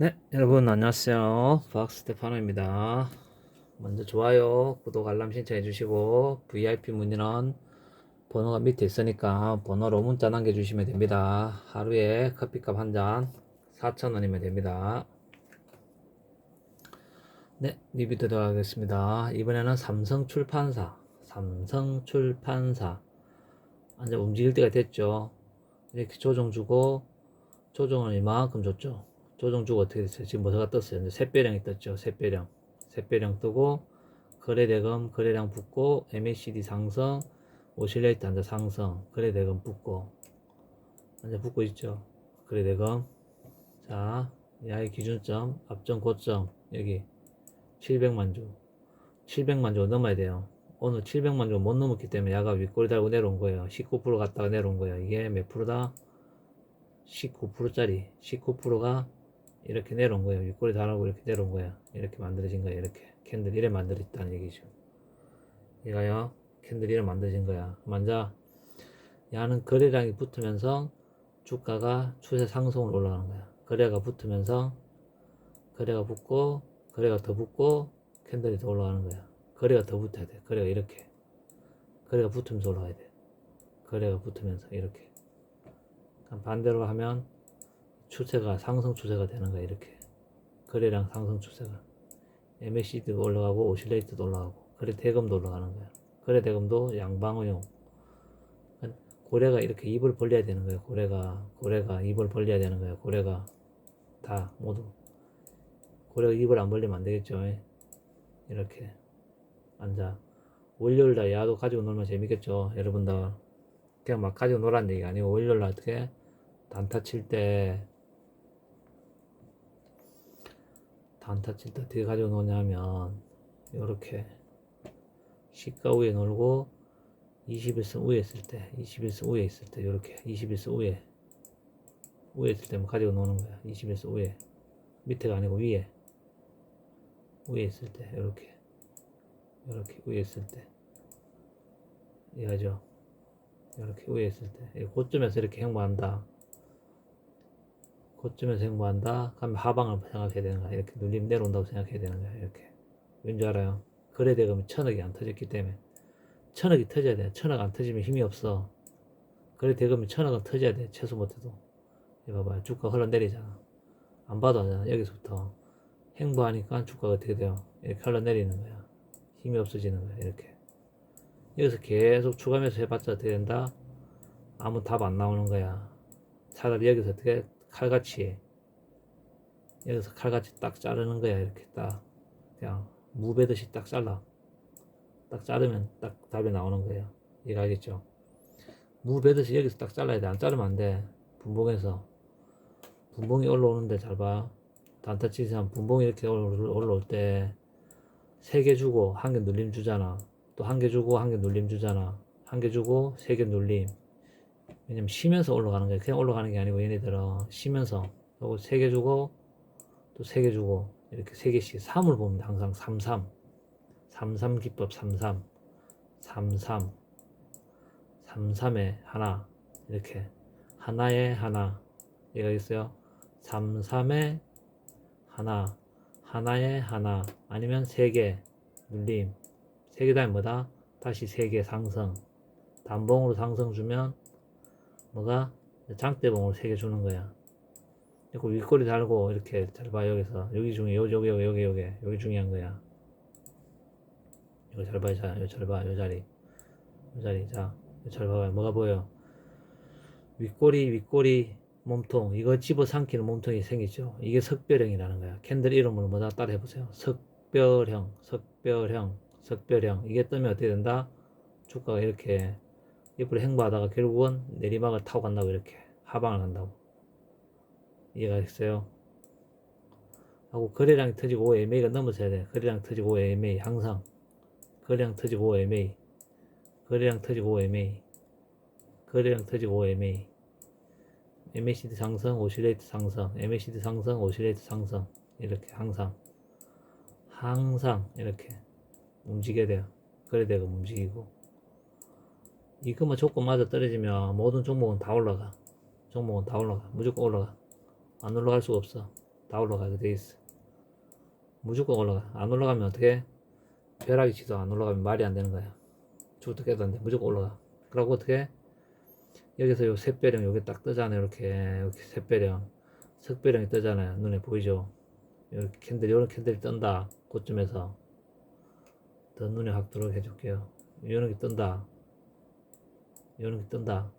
네, 여러분 안녕하세요. 박스테파노입니다 먼저 좋아요, 구독, 알람 신청해 주시고 VIP 문의는 번호가 밑에 있으니까 번호로 문자 남겨 주시면 됩니다. 하루에 커피값 한 잔 4,000원이면 됩니다. 네, 리뷰 들어가겠습니다. 이번에는 삼성 출판사, 삼성 출판사. 이제 움직일 때가 됐죠. 이렇게 조정 주고, 조정을 이만큼 줬죠. 조정 주고 어떻게 됐어요? 지금 뭐가 떴어요? 이제 샛별형이 떴죠. 샛별형. 샛별형 뜨고, 거래대금, 거래량 붙고, MACD 상승, 오실레이트 앉아 상승, 거래대금 붙고, 앉아 붙고 있죠. 거래대금. 자, 야의 기준점, 앞점, 고점, 여기 700만 주. 700만 주 넘어야 돼요. 오늘 700만 주 못 넘었기 때문에 야가 윗꼬리 달고 내려온 거예요. 19% 갔다가 내려온 거예요. 이게 몇 프로다? 19%짜리. 19%가 이렇게 내려온 거예요. 윗꼬리 달하고 이렇게 내려온 거야. 이렇게 만들어진 거야. 이렇게. 캔들 이래 만들어졌다는 얘기죠. 얘가요. 캔들 이래 만들어진 거야. 먼저 야는 거래량이 붙으면서 주가가 추세 상승으로 올라가는 거야. 거래가 붙으면서 거래가 붙고 거래가 더 붙고 캔들이 더 올라가는 거야. 거래가 더 붙어야 돼. 거래가 이렇게. 거래가 붙으면서 올라가야 돼. 거래가 붙으면서 이렇게. 반대로 하면 추세가 상승 추세가 되는 거야. 이렇게. 거래량 상승 추세가. MACD도 올라가고 오실레이트도 올라가고 거래 대금도 올라가는 거야. 거래 대금도 양방어용. 그러니까 고래가 이렇게 입을 벌려야 되는 거예요. 고래가 고래가 입을 벌려야 되는 거예요. 고래가 다 모두 고래가 입을 안 벌리면 안 되겠죠. 이렇게 앉아. 월요일 날 야도 가지고 놀면 재밌겠죠. 여러분들. 그냥 막 가지고 놀라는 얘기 아니고 월요일 날 어떻게 단타 칠때 단타 칠 때 어떻게 가지고 노냐면 요렇게 시가 위에 놀고 21선 위에 있을 때 21선 위에 있을 때 요렇게 21선 위에 위에 있을 때만 가지고 노는 거야. 21선 위에. 밑에가 아니고 위에. 위에 있을 때 이렇게 이렇게 위에 있을 때. 이해하죠? 이렇게 위에 있을 때. 고점에서 이렇게 행보한다 고점에서 행보한다 그러면 하방을 생각해야 되는 거야 이렇게 눌림 내려온다고 생각해야 되는 거야 이렇게 왠지 알아요? 거래 대금이 천억이 안 터졌기 때문에 천억이 터져야 돼 천억 안 터지면 힘이 없어 거래 대금이 천억은 터져야 돼 최소 못해도 이거 봐봐요 주가 흘러내리잖아 안 봐도 하잖아 여기서부터 행보하니까 주가가 어떻게 돼요? 이렇게 흘러내리는 거야. 힘이 없어지는 거야. 이렇게. 여기서 계속 추가매수 해봤자 된다? 아무 답 안 나오는 거야. 차라리 여기서 어떻게 칼같이 여기서 칼같이 딱 자르는 거야. 이렇게 딱 그냥 무베듯이 딱 잘라. 딱 자르면 딱 답이 나오는 거예요. 이해가 알겠죠? 무베듯이 여기서 딱 잘라야 돼. 안 자르면 안 돼. 분봉에서 분봉이 올라오는데 잘 봐. 단타 치면 분봉이 이렇게 올라올 때 세 개 주고 한 개 눌림 주잖아. 또 한 개 주고 한 개 눌림 주잖아. 한 개 주고 세 개 눌림. 왜냐면 쉬면서 올라가는 거야. 그냥 올라가는 게 아니고 얘네들은 쉬면서 그리고 세개 주고 또세개 주고 이렇게 세 개씩 3을 보면 항상 33 33 기법 33 33 33에 하나. 이렇게. 하나에 하나. 얘가 있어요? 33에 하나, 하나에 하나, 아니면 세 개, 눌림. 세개 다음에 뭐다? 다시 세개 상승. 단봉으로 상승 주면, 뭐가? 장대봉으로 세 개 주는 거야. 그리고 윗꼬리 달고, 이렇게, 잘 봐, 여기서. 여기 중에, 여기, 여기, 여기, 여기, 여기, 여기 중요한 거야. 이거 잘 봐, 자, 여기 잘 봐, 요 자리. 요 자리, 자, 잘 봐봐요. 뭐가 보여? 윗꼬리, 윗꼬리, 몸통 이거 집어삼키는 몸통이 생기죠. 이게 석별형이라는 거야. 캔들 이름을 뭐다 따라 해보세요. 석별형, 석별형, 석별형. 이게 뜨면 어떻게 된다? 주가가 이렇게 옆으로 행보하다가 결국은 내리막을 타고 간다고 이렇게 하방을 한다고. 이해가 됐어요? 하고 거래량이 터지고 MA가 넘어서야 돼. 거래량 터지고 MA 항상. 거래량 터지고 MA. 거래량 터지고 MA. 거래량 터지고 MA. MACD 상승, 오실레이트 상승, MACD 상승, 오실레이트 상승 이렇게 항상 항상 이렇게 움직여야 돼요. 되고 움직이고 이거만 조건 맞아 떨어지면 모든 종목은 다 올라가. 종목은 다 올라가. 무조건 올라가. 안 올라갈 수가 없어. 다 올라가게 돼 있어. 무조건 올라가. 안 올라가면 어떻게? 벼락이 치도 안 올라가면 말이 안 되는 거야. 죽도 깨도 안 돼. 무조건 올라가. 그러고 어떻게? 여기서 요 샛배령 여기 딱 뜨잖아요. 이렇게 이렇게 샛배령, 석배령이 뜨잖아요. 눈에 보이죠? 이렇게 캔들, 이런 캔들이 뜬다. 그쯤에서 더 눈에 확 들어오게 해줄게요. 이런 게 뜬다. 이런 게 뜬다.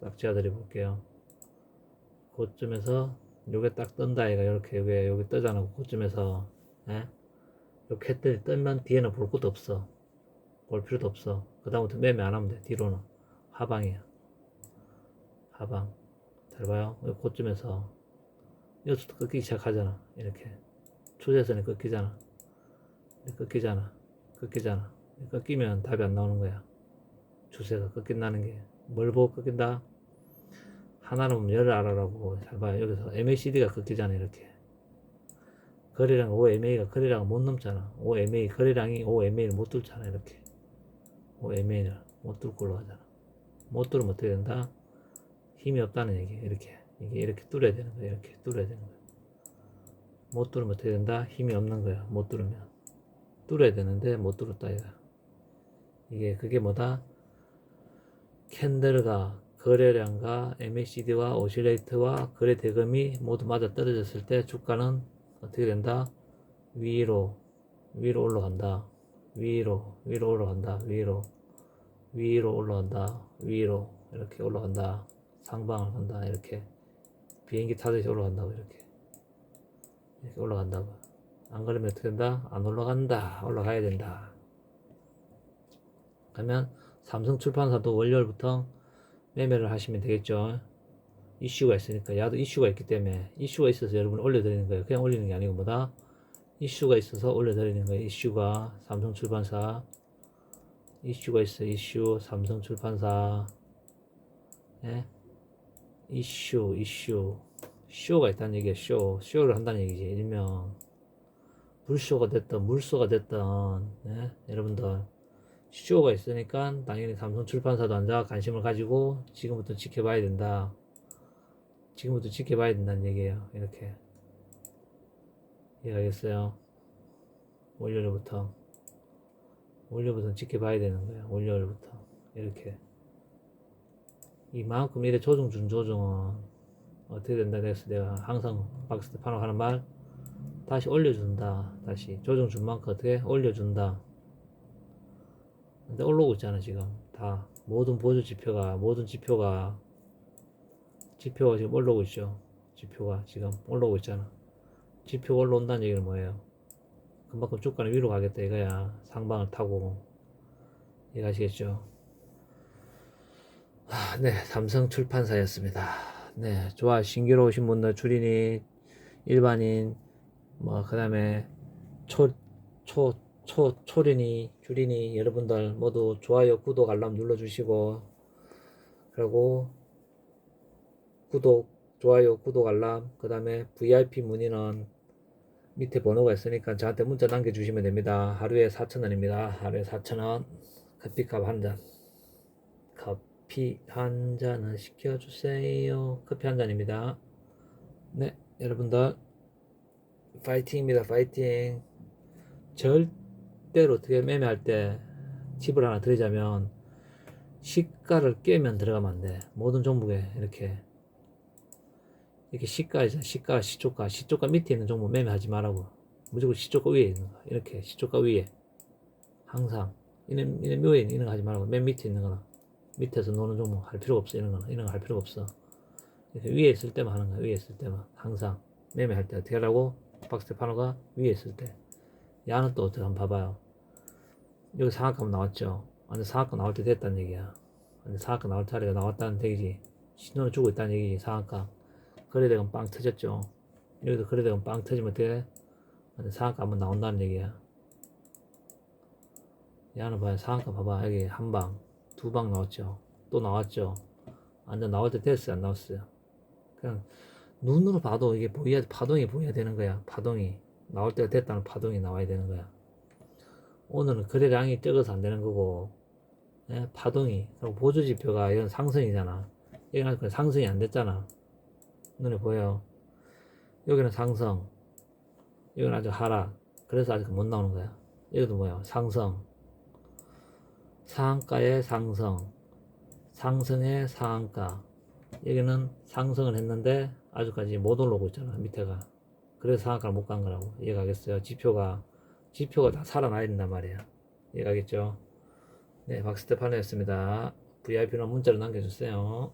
싹 지어 드려 볼게요. 그쯤에서 요게 딱 뜬다 얘가 이렇게 요게 여기 뜨잖아. 그쯤에서. 예? 요 캣들이 뜨면 뒤에는 볼 것도 없어. 볼 필요도 없어. 그 다음부터 매매 안 하면 돼 뒤로는. 하방이야 하방. 잘 봐요. 요 그쯤에서. 여기서부터 끊기기 시작하잖아. 이렇게. 초재선이 끊기잖아. 이렇게 끊기잖아. 끊기잖아. 끊기면 답이 안 나오는 거야 추세가 끊긴다는 게 뭘 보고 끊긴다 하나는 보면 열을 알아라고 잘 봐요. 여기서 MACD가 끊기잖아 이렇게. 거래량 5MA가 거래량을 못 넘잖아. 5MA 거래량이 5MA를 못 뚫잖아 이렇게. 5MA를 못 뚫고 올라가잖아. 못 뚫으면 어떻게 된다? 힘이 없다는 얘기. 이렇게 이게 이렇게 뚫어야 되는 거야. 이렇게 뚫어야 되는 거야. 못 뚫으면 어떻게 된다? 힘이 없는 거야. 못 뚫으면 뚫어야 되는데 못 뚫었다 이거. 이게 그게 뭐다? 캔들가 거래량과 MACD와 오실레이트와 거래 대금이 모두 맞아 떨어졌을 때 주가는 어떻게 된다? 위로 위로 올라간다. 위로 위로 올라간다. 위로 위로 올라간다. 위로 이렇게 올라간다. 상방을 간다. 이렇게 비행기 타듯이 올라간다고 이렇게 이렇게 올라간다고. 안 그러면 어떻게 된다? 안 올라간다. 올라가야 된다. 그러면 삼성 출판사도 월요일부터 매매를 하시면 되겠죠. 이슈가 있으니까 야도 이슈가 있기 때문에 이슈가 있어서 여러분 올려드리는 거예요. 그냥 올리는 게 아니고 뭐다 이슈가 있어서 올려드리는 거예요. 이슈가 삼성 출판사 이슈가 있어 이슈 삼성 출판사 예? 이슈 이슈 쇼가 있다는 얘기야 쇼 쇼를 한다는 얘기지 일명 불쇼가 됐던 물소가 됐던 예? 여러분들 쇼가 있으니까 당연히 삼성 출판사도 앉아 관심을 가지고 지금부터 지켜봐야 된다. 지금부터 지켜봐야 된다는 얘기예요. 이렇게 이해하겠어요? 월요일부터 월요일부터 지켜봐야 되는 거예요. 월요일부터 이렇게 이만큼 이래 조정 준 조정은 어떻게 된다 그래서 내가 항상 박스테파노 하는 말 다시 올려준다. 다시 조정 준 만큼 어떻게 올려준다. 근데 올라오고 있잖아 지금. 다. 모든 보조 지표가 모든 지표가 지표가 지금 올라오고 있죠. 지표가 지금 올라오고 있잖아. 지표가 올라온다는 얘기는 뭐예요? 그만큼 주가는 위로 가겠다 이거야. 상방을 타고. 이해가시겠죠? 아, 네. 삼성 출판사였습니다. 네. 좋아. 신기로우신 분들 줄이니 일반인 뭐 그 다음에 초 초 초, 초린이, 줄이니 여러분들 모두 좋아요, 구독, 알람 눌러주시고 그리고 구독, 좋아요, 구독, 알람 그 다음에 VIP 문의는 밑에 번호가 있으니까 저한테 문자 남겨주시면 됩니다. 하루에 4,000원입니다. 하루에 4,000원 커피값 한 잔. 커피 한 잔을 시켜주세요. 커피 한 잔입니다. 네, 여러분들 파이팅입니다. 파이팅. 절 때로 어떻게 매매할 때 팁을 하나 드리자면 시가를 깨면 들어가면 안 돼. 모든 종목에 이렇게 이렇게 시가 있잖아. 시가, 시초가, 시초가 밑에 있는 종목 매매하지 말라고. 무조건 시초가 위에 있는 거. 이렇게 시초가 위에 항상 이런 이런 묘에 이런 거 하지 말고 맨 밑에 있는 거나 밑에서 노는 종목 할 필요가 없어. 이런 거는 이런 거 할 필요가 없어. 위에 있을 때만 하는 거야. 위에 있을 때만 항상 매매할 때 어떻게 하라고? 박스테파노가 위에 있을 때. 야는 또 어떻게 한번 봐봐요. 여기 상한가 나왔죠. 완전 상한가 나올 때 됐다는 얘기야. 완전 상한가 나올 자리가 나왔다는 얘기지. 신호를 주고 있다는 얘기지, 상한가. 거래대금 빵 터졌죠. 여기도 거래대금 빵 터지면 어떻게 완전 상한가 한번 나온다는 얘기야. 야는 봐요. 상한가 봐봐. 여기 한 방, 두 방 나왔죠. 또 나왔죠. 완전 나올 때 됐어요. 안 나왔어요. 그냥 눈으로 봐도 이게 보여야, 파동이 보여야 되는 거야. 파동이. 나올 때가 됐다는 파동이 나와야 되는 거야. 오늘은 거래량이 적어서 안 되는 거고, 예? 파동이, 보조지표가 이건 상승이잖아. 이건 상승이 안 됐잖아. 눈에 보여. 여기는 상승. 여기는 아직 하락. 그래서 아직 못 나오는 거야. 여기도 뭐야? 상승. 상한가의 상승. 상승의 상한가. 여기는 상승을 했는데 아직까지 못 올라오고 있잖아. 밑에가. 그래서 상한가를 못 간 거라고. 이해가겠어요? 지표가 지표가 다 살아나야 된단 말이야. 이해가겠죠? 네, 박스테파노였습니다. VIP는 문자로 남겨주세요.